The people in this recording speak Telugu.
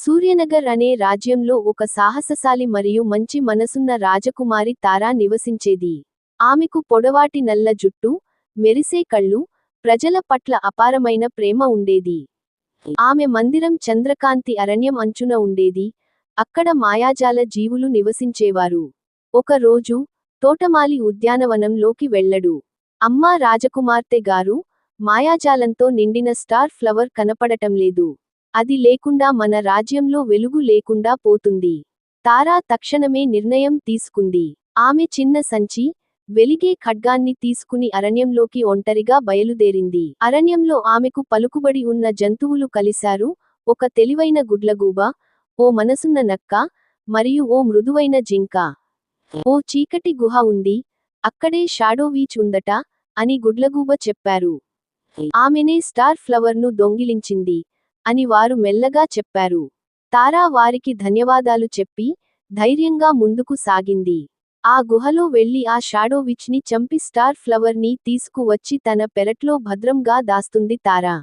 సూర్యనగర్ అనే రాజ్యంలో ఒక సాహసశాలి మరియు మంచి మనసున్న రాజకుమారి తారా నివసించేది. ఆమెకు పొడవాటి నల్ల జుట్టు మెరిసే కళ్ళు ప్రజల పట్ల అపారమైన ప్రేమ ఉండేది. ఆమె మందిరం చంద్రకాంతి అరణ్యం అంచున ఉండేది. అక్కడ మాయాజాల జీవులు నివసించేవారు. ఒక రోజు తోటమాలి ఉద్యానవనంలోకి వెళ్ళడు. అమ్మా రాజకుమార్తె గారు మాయాజాలంతో నిండిన స్టార్ ఫ్లవర్ కనపడటం లేదు. అది లేకుండా మన రాజ్యంలో వెలుగు లేకుండా పోతుంది. తారా తక్షణమే నిర్ణయం తీసుకుంది. ఆమె చిన్న సంచి వెలిగే ఖడ్గాన్ని తీసుకుని అరణ్యంలోకి ఒంటరిగా బయలుదేరింది. అరణ్యంలో ఆమెకు పలుకుబడి ఉన్న జంతువులు కలిశారు. ఒక తెలివైన గుడ్లగూబ ఓ మనసున్న నక్క మరియు ఓ మృదువైన జింక. ఓ చీకటి గుహ ఉంది. అక్కడే షాడో వీచ్ ఉందట అని గుడ్లగూబ చెప్పారు. ఆమెనే స్టార్ ఫ్లవర్ను దొంగిలించింది. అని వారు మెల్లగా చెప్పారు. తారా వారికి ధన్యవాదాలు చెప్పి ధైర్యంగా ముందుకు సాగింది. ఆ గుహలో వెళ్ళి ఆ షాడో విచ్ని చంపి స్టార్ ఫ్లవర్ని తీసుకువచ్చి తన పెరట్లో భద్రంగా దాస్తుంది తారా.